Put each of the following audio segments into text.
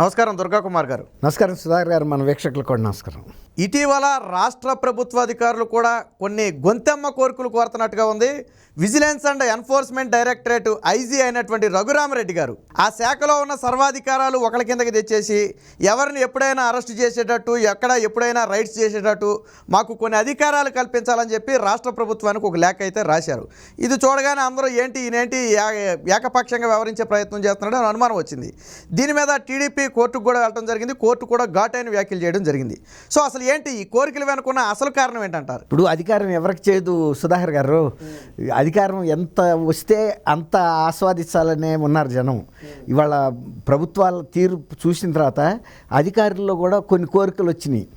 నమస్కారం దుర్గా కుమార్ గారు. నమస్కారం సుధాకర్ గారు మన వీక్షకులకు కూడా నమస్కారం. ఇటీవల రాష్ట్ర ప్రభుత్వ అధికారులు కూడా కొన్ని గొంతెమ్మ కోరికలు కోరుతున్నట్టుగా ఉంది. Vigilance and enforcement directorate IG అయినటువంటి రఘురామరెడ్డి గారు ఆ శాఖలో ఉన్న సర్వాధికారాలు ఒకరి కిందకి తెచ్చేసి ఎవరిని ఎప్పుడైనా అరెస్ట్ చేసేటట్టు ఎక్కడ ఎప్పుడైనా రైడ్స్ చేసేటట్టు మాకు కొన్ని అధికారాలు కల్పించాలని చెప్పి రాష్ట్ర ప్రభుత్వానికి ఒక లేఖ అయితే రాశారు. ఇది చూడగానే అందరూ ఏంటి ఈయనేంటి ఏకపక్షంగా వ్యవహరించే ప్రయత్నం చేస్తున్నాడు అని అనుమానం వచ్చింది. దీని మీద టీడీపీ కోర్టుకు కూడా వెళ్ళడం జరిగింది. కోర్టు కూడా ఘాటైన వ్యాఖ్యలు చేయడం జరిగింది. సో అసలు ఏంటి ఈ కోరికలు వెనుకున్న అసలు కారణం ఏంటంటారు? ఇప్పుడు అధికారం ఎవరికి చేయదు సుధాకర్ గారు. అధికారం ఎంత వస్తే అంత ఆస్వాదించాలనే ఉన్నారు జనం. ఇవాళ ప్రభుత్వాల తీరు చూసిన తర్వాత అధికారుల్లో కూడా కొన్ని కోరికలు వచ్చినాయి.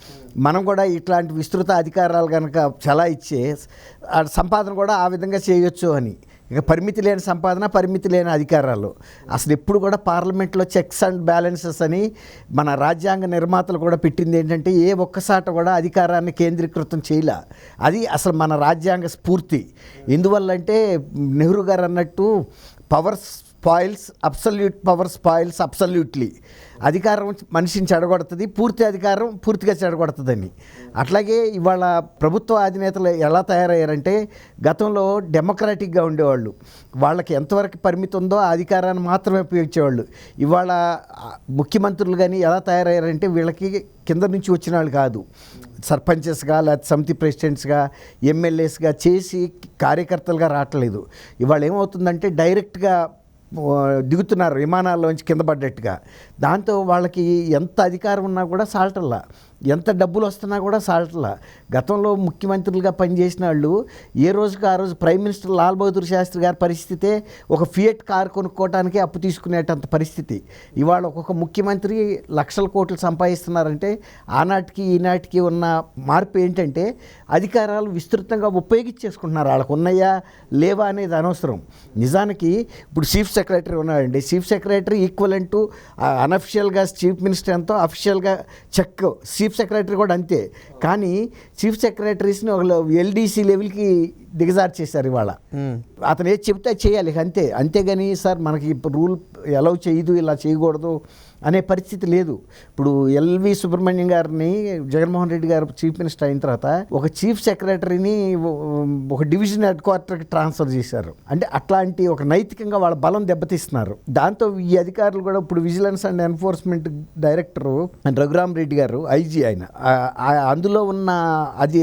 మనం కూడా ఇట్లాంటి విస్తృత అధికారాలు కనుక చాలా ఇచ్చే సంపాదన కూడా ఆ విధంగా చేయొచ్చు అని. ఇక పరిమితి లేని సంపాదన పరిమితి లేని అధికారాలు. అసలు ఎప్పుడు కూడా పార్లమెంట్లో చెక్స్ అండ్ బ్యాలెన్సెస్ అని మన రాజ్యాంగ నిర్మాతలు కూడా పెట్టింది ఏంటంటే ఏ ఒక్కసాట కూడా అధికారాన్ని కేంద్రీకృతం చేయలే. అది అసలు మన రాజ్యాంగ స్ఫూర్తి. ఎందువల్లంటే నెహ్రూ గారు అన్నట్టు powers spoils absolute power spoils absolutely. అధికారం మనిషిని చెడగొడుతుంది పూర్తి అధికారం పూర్తిగా చెడగొడుతుందని. అట్లాగే ఇవాళ ప్రభుత్వ అధినేతలు ఎలా తయారయ్యారంటే గతంలో డెమోక్రాటిక్గా ఉండేవాళ్ళు. వాళ్ళకి ఎంతవరకు పరిమితి ఉందో ఆ అధికారాన్ని మాత్రమే ఉపయోగించేవాళ్ళు. ఇవాళ ముఖ్యమంత్రులు కానీ ఎలా తయారయ్యారంటే వీళ్ళకి కింద నుంచి వచ్చిన వాళ్ళు కాదు. సర్పంచెస్గా లేకపోతే సమితి ప్రెసిడెంట్స్గా ఎమ్మెల్యేస్గా చేసి కార్యకర్తలుగా రావట్లేదు. ఇవాళ ఏమవుతుందంటే డైరెక్ట్గా దిగుతున్నారు విమానాల్లోంచి కింద పడ్డట్టుగా. దాంతో వాళ్ళకి ఎంత అధికారం ఉన్నా కూడా సాల్టల్లా. ఎంత డబ్బులు వస్తున్నా కూడా సాల్ట్లా. గతంలో ముఖ్యమంత్రులుగా పనిచేసిన వాళ్ళు ఏ రోజుకి ఆ రోజు ప్రైమ్ మినిస్టర్ లాల్ బహదూర్ శాస్త్రి గారి పరిస్థితే ఒక ఫియట్ కార్ కొనుక్కోవడానికి అప్పు తీసుకునేటంత పరిస్థితి. ఇవాళ ఒక్కొక్క ముఖ్యమంత్రి లక్షల కోట్లు సంపాదిస్తున్నారంటే ఆనాటికి ఈనాటికి ఉన్న మార్పు ఏంటంటే అధికారాలు విస్తృతంగా ఉపయోగించేసుకుంటున్నారు. వాళ్ళకు ఉన్నాయా లేవా అనేది అనవసరం. నిజానికి ఇప్పుడు చీఫ్ సెక్రటరీ ఉన్నాడండి. చీఫ్ సెక్రటరీ ఈక్వల్ అంటూ అనఫిషియల్గా చీఫ్ మినిస్టర్ ఎంతో అఫిషియల్గా చెక్ చీఫ్ సెక్రటరీ కూడా అంతే. కానీ చీఫ్ సెక్రటరీస్ని ఒక ఎల్డీసీ లెవెల్కి దిగజారు చేశారు ఇవాళ అతను ఏది చెప్తే చేయాలి అంతే. అంతేగాని సార్ మనకి ఇప్పుడు రూల్ ఎలా చేయదు ఇలా చేయకూడదు అనే పరిస్థితి లేదు. ఇప్పుడు ఎల్వి సుబ్రహ్మణ్యం గారిని జగన్మోహన్ రెడ్డి గారు చీఫ్ మినిస్టర్ అయిన తర్వాత ఒక చీఫ్ సెక్రటరీని ఒక డివిజన్ హెడ్ క్వార్టర్కి ట్రాన్స్ఫర్ చేశారు. అంటే అట్లాంటి ఒక నైతికంగా వాళ్ళ బలం దెబ్బతీస్తున్నారు. దాంతో ఈ అధికారులు కూడా ఇప్పుడు vigilance and enforcement director Raghuram Reddy గారు ఐజీ ఆయన అందులో ఉన్న అది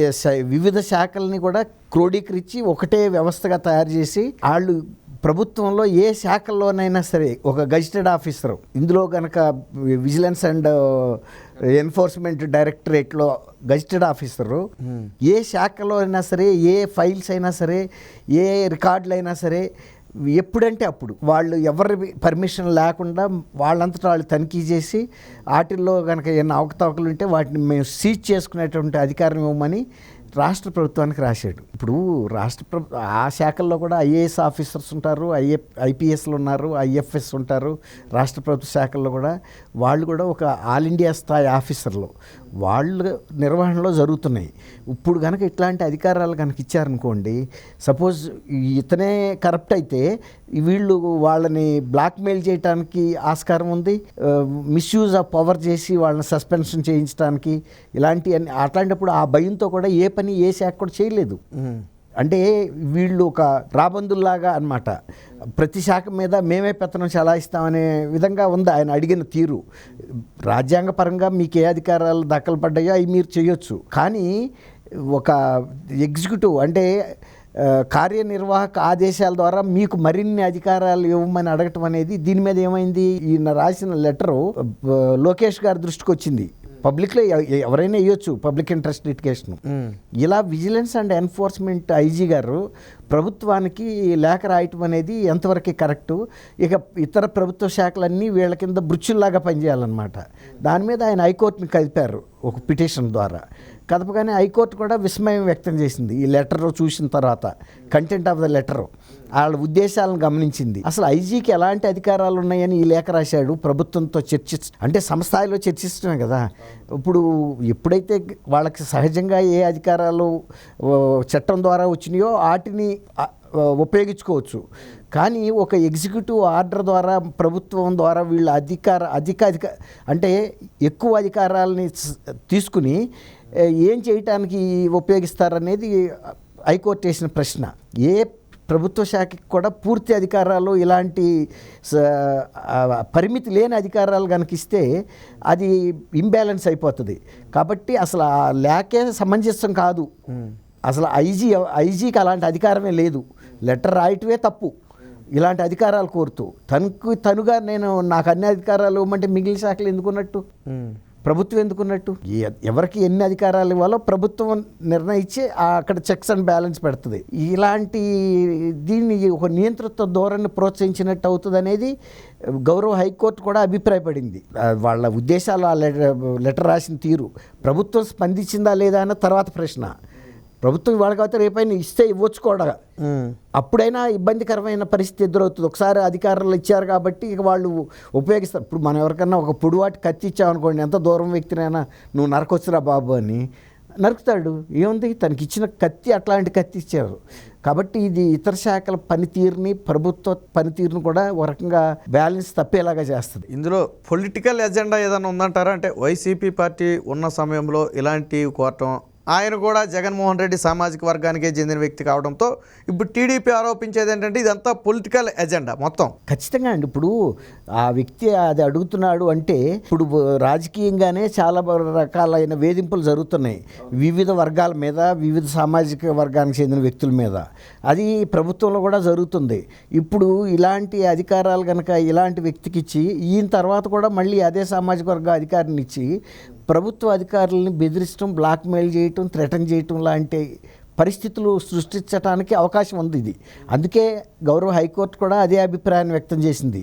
వివిధ శాఖల్ని కూడా క్రోడీకరించి ఒకటే వ్యవస్థగా తయారు చేసి వాళ్ళు ప్రభుత్వంలో ఏ శాఖల్లోనైనా సరే ఒక గజిటెడ్ ఆఫీసర్ ఇందులో కనుక విజిలెన్స్ అండ్ ఎన్ఫోర్స్మెంట్ డైరెక్టరేట్లో గజిటెడ్ ఆఫీసరు ఏ శాఖలో అయినా సరే ఏ ఫైల్స్ అయినా సరే ఏ రికార్డులు అయినా సరే ఎప్పుడంటే అప్పుడు వాళ్ళు ఎవరి పర్మిషన్ లేకుండా వాళ్ళంతటా వాళ్ళు తనిఖీ చేసి వాటిల్లో కనుక ఏమైనా అవకతవకలు ఉంటే వాటిని మేము సీజ్ చేసుకునేటువంటి అధికారం ఇవ్వమని రాష్ట్ర ప్రభుత్వానికి రాశాడు. ఇప్పుడు రాష్ట్ర ప్రభు ఆ శాఖల్లో కూడా ఐఏఎస్ ఆఫీసర్స్ ఉంటారు ఐఏ ఐపీఎస్లు ఉన్నారు ఐఎఫ్ఎస్ ఉంటారు. రాష్ట్ర ప్రభుత్వ శాఖల్లో కూడా వాళ్ళు కూడా ఒక ఆల్ ఇండియా స్థాయి ఆఫీసర్లు. వాళ్ళ నిర్వహణలో జరుగుతున్నాయి. ఇప్పుడు కనుక ఇట్లాంటి అధికారాలు కనుక ఇచ్చారనుకోండి సపోజ్ ఇతనే కరప్ట్ అయితే వీళ్ళు వాళ్ళని బ్లాక్మెయిల్ చేయడానికి ఆస్కారం ఉంది మిస్యూజ్ ఆఫ్ పవర్ చేసి వాళ్ళని సస్పెన్షన్ చేయించడానికి ఇలాంటి అట్లాంటప్పుడు ఆ భయంతో కూడా ఏ పని ఏ శాఖ కూడా చేయలేదు. అంటే వీళ్ళు ఒక రాబందుల్లాగా అన్నమాట. ప్రతి శాఖ మీద మేమే పెత్తనం చలాయిస్తామనే విధంగా ఉంది ఆయన అడిగిన తీరు. రాజ్యాంగపరంగా మీకు ఏ అధికారాలు దక్కలు పడ్డాయో అవి మీరు చేయొచ్చు. కానీ ఒక ఎగ్జిక్యూటివ్ అంటే కార్యనిర్వాహక ఆదేశాల ద్వారా మీకు మరిన్ని అధికారాలు ఇవ్వమని అడగటం అనేది దీని మీద ఏమైంది? ఈయన రాసిన లెటరు లోకేష్ గారి దృష్టికి వచ్చింది. పబ్లిక్లో ఎవరైనా ఇవ్వచ్చు పబ్లిక్ ఇంట్రెస్ట్ లిటికేషన్ ఇలా విజిలెన్స్ అండ్ ఎన్ఫోర్స్మెంట్ ఐజీ గారు ప్రభుత్వానికి లేఖ రాయటం అనేది ఎంతవరకు కరెక్టు? ఇక ఇతర ప్రభుత్వ శాఖలన్నీ వీళ్ళ కింద బృచ్చుల్లాగా పనిచేయాలన్నమాట. దాని మీద ఆయన హైకోర్టుని కలిపారు ఒక పిటిషన్ ద్వారా. కదపగానే హైకోర్టు కూడా విస్మయం వ్యక్తం చేసింది. ఈ లెటర్ చూసిన తర్వాత కంటెంట్ ఆఫ్ ద లెటర్ వాళ్ళ ఉద్దేశాలను గమనించింది. అసలు ఐజీకి ఎలాంటి అధికారాలు ఉన్నాయని ఈ లేఖ రాశాడు ప్రభుత్వంతో చర్చి అంటే సంస్థాయిలో చర్చిస్తున్నాం కదా. ఇప్పుడు ఎప్పుడైతే వాళ్ళకి సహజంగా ఏ అధికారాలు చట్టం ద్వారా వచ్చినాయో వాటిని ఉపయోగించుకోవచ్చు. కానీ ఒక ఎగ్జిక్యూటివ్ ఆర్డర్ ద్వారా ప్రభుత్వం ద్వారా వీళ్ళ అధికార అధిక అధిక అంటే ఎక్కువ అధికారాలని తీసుకుని ఏం చేయటానికి ఉపయోగిస్తారనేది హైకోర్టు వేసిన ప్రశ్న. ఏ ప్రభుత్వ శాఖకి కూడా పూర్తి అధికారాలు ఇలాంటి పరిమితి లేని అధికారాలు కనుక ఇస్తే అది ఇంబ్యాలెన్స్ అయిపోతుంది. కాబట్టి అసలు ఆ లేకే సమంజసం కాదు. అసలు ఐజీ ఐజీకి అలాంటి అధికారమే లేదు. లెటర్ రాయటమే తప్పు. ఇలాంటి అధికారాలు కోరుతూ. తనకు తనుగా నేను నాకు అన్ని అధికారాలు ఇవ్వమంటే మిగిలిన శాఖలు ఎందుకున్నట్టు? ప్రభుత్వం ఎందుకున్నట్టు? ఎవరికి ఎన్ని అధికారాలు ఇవ్వాలో ప్రభుత్వం నిర్ణయించి అక్కడ చెక్స్ అండ్ బ్యాలెన్స్ పెడుతుంది. ఇలాంటి దీన్ని ఒక నియంత్రిత ధోరణి ప్రోత్సహించినట్టు అవుతుంది అనేది గౌరవ హైకోర్టు కూడా అభిప్రాయపడింది. వాళ్ళ ఉద్దేశాలు ఆ లెటర్ లెటర్ రాసిన తీరు. ప్రభుత్వం స్పందించిందా లేదా అన్న తర్వాత ప్రశ్న. ప్రభుత్వం ఇవాళ కాకపోతే రేపైనా ఇస్తే ఇవ్వచ్చు కూడా. అప్పుడైనా ఇబ్బందికరమైన పరిస్థితి ఎదురవుతుంది. ఒకసారి అధికారులు ఇచ్చారు కాబట్టి ఇక వాళ్ళు ఉపయోగిస్తారు. ఇప్పుడు మనం ఎవరికన్నా ఒక పొడివాటి కత్తి ఇచ్చామనుకోండి ఎంత దూరం వ్యక్తినైనా నువ్వు నరకొచ్చురా బాబు అని నరుకుతాడు. ఏముంది? తనకి ఇచ్చిన కత్తి అట్లాంటి కత్తి ఇచ్చారు. కాబట్టి ఇది ఇతర శాఖల పనితీరుని ప్రభుత్వ పనితీరుని కూడా ఒక రకంగా బ్యాలెన్స్ తప్పేలాగా చేస్తుంది. ఇందులో పొలిటికల్ ఎజెండా ఏదైనా ఉందంటారా? అంటే వైసీపీ పార్టీ ఉన్న సమయంలో ఇలాంటివి కోరటం ఆయన కూడా జగన్మోహన్ రెడ్డి సామాజిక వర్గానికే చెందిన వ్యక్తి కావడంతో ఇప్పుడు టీడీపీ ఆరోపించేది ఏంటంటే ఇదంతా పొలిటికల్ ఎజెండా మొత్తం. ఖచ్చితంగా అండి. ఇప్పుడు ఆ వ్యక్తి అది అడుగుతున్నాడు అంటే ఇప్పుడు రాజకీయంగానే చాలా రకాలైన వేధింపులు జరుగుతున్నాయి. వివిధ వర్గాల మీద వివిధ సామాజిక వర్గానికి చెందిన వ్యక్తుల మీద. అది ప్రభుత్వంలో కూడా జరుగుతుంది. ఇప్పుడు ఇలాంటి అధికారాలు కనుక ఇలాంటి వ్యక్తికి ఇచ్చి ఈయన తర్వాత కూడా మళ్ళీ అదే సామాజిక వర్గ అధికారిని ఇచ్చి ప్రభుత్వ అధికారులను బెదిరించడం బ్లాక్మెయిల్ చేయటం థ్రెటన్ చేయటం లాంటి పరిస్థితులు సృష్టించడానికి అవకాశం ఉంది ఇది. అందుకే గౌరవ హైకోర్టు కూడా అదే అభిప్రాయాన్ని వ్యక్తం చేసింది.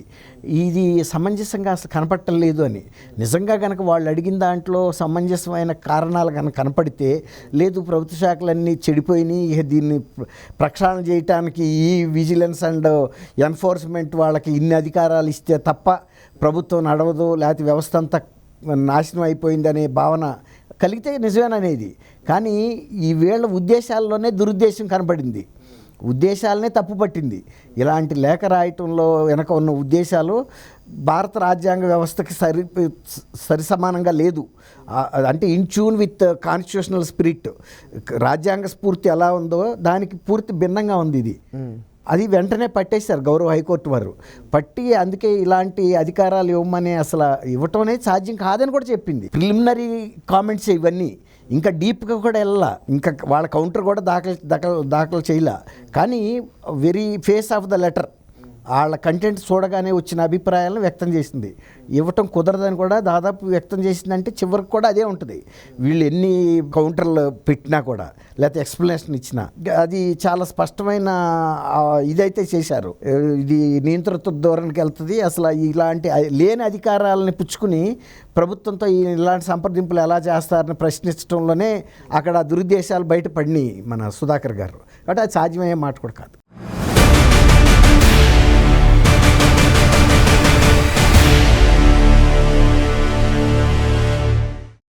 ఇది సమంజసంగా అసలు కనపడటం లేదు అని. నిజంగా కనుక వాళ్ళు అడిగిన దాంట్లో సమంజసమైన కారణాలు కనుక కనపడితే లేదు ప్రభుత్వ శాఖలన్నీ చెడిపోయినాయి ఇక దీన్ని ప్రక్షాళన చేయటానికి ఈ విజిలెన్స్ అండ్ ఎన్ఫోర్స్మెంట్ వాళ్ళకి ఇన్ని అధికారాలు ఇస్తే తప్ప ప్రభుత్వం నడవదు లేకపోతే వ్యవస్థ అంతా నాశనం అయిపోయిందనే భావన కలిగితే నిజమేననేది. కానీ ఈ వీళ్ళ ఉద్దేశాల్లోనే దురుద్దేశం కనపడింది. ఉద్దేశాలనే తప్పు పట్టింది. ఇలాంటి లేఖ రాయటంలో వెనక ఉన్న ఉద్దేశాలు భారత రాజ్యాంగ వ్యవస్థకి సరి సరి సమానంగా లేదు అంటే in tune with constitutional spirit రాజ్యాంగ స్ఫూర్తి ఎలా ఉందో దానికి పూర్తి భిన్నంగా ఉంది ఇది. అది వెంటనే పట్టేశారు గౌరవ హైకోర్టు వారు. పట్టి అందుకే ఇలాంటి అధికారాలు ఇవ్వమని అసలు ఇవ్వటం అనేది సాధ్యం కాదని కూడా చెప్పింది. ప్రిలిమినరీ కామెంట్స్ ఇవన్నీ ఇంకా డీప్గా కూడా వెళ్ళా ఇంకా వాళ్ళ కౌంటర్ కూడా దాఖలు దాఖలు దాఖలు చేయలే. కానీ very face of the letter. వాళ్ళ కంటెంట్ చూడగానే వచ్చిన అభిప్రాయాలను వ్యక్తం చేసింది. ఇవ్వటం కుదరదని కూడా దాదాపు వ్యక్తం చేసిందంటే చివరికి కూడా అదే ఉంటుంది. వీళ్ళు ఎన్ని కౌంటర్లు పెట్టినా కూడా లేకపోతే ఎక్స్ప్లెనేషన్ ఇచ్చినా అది చాలా స్పష్టమైన ఇదైతే చేశారు. ఇది నియంత్రిత ధోరణికి వెళ్తుంది. అసలు ఇలాంటి లేని అధికారాలని పుచ్చుకుని ప్రభుత్వంతో ఈ ఇలాంటి సంప్రదింపులు ఎలా చేస్తారని ప్రశ్నించడంలోనే అక్కడ దురుద్దేశాలు బయటపడినాయి మన సుధాకర్ గారు. కాబట్టి అది సాధ్యమయ్యే మాట కూడా కాదు.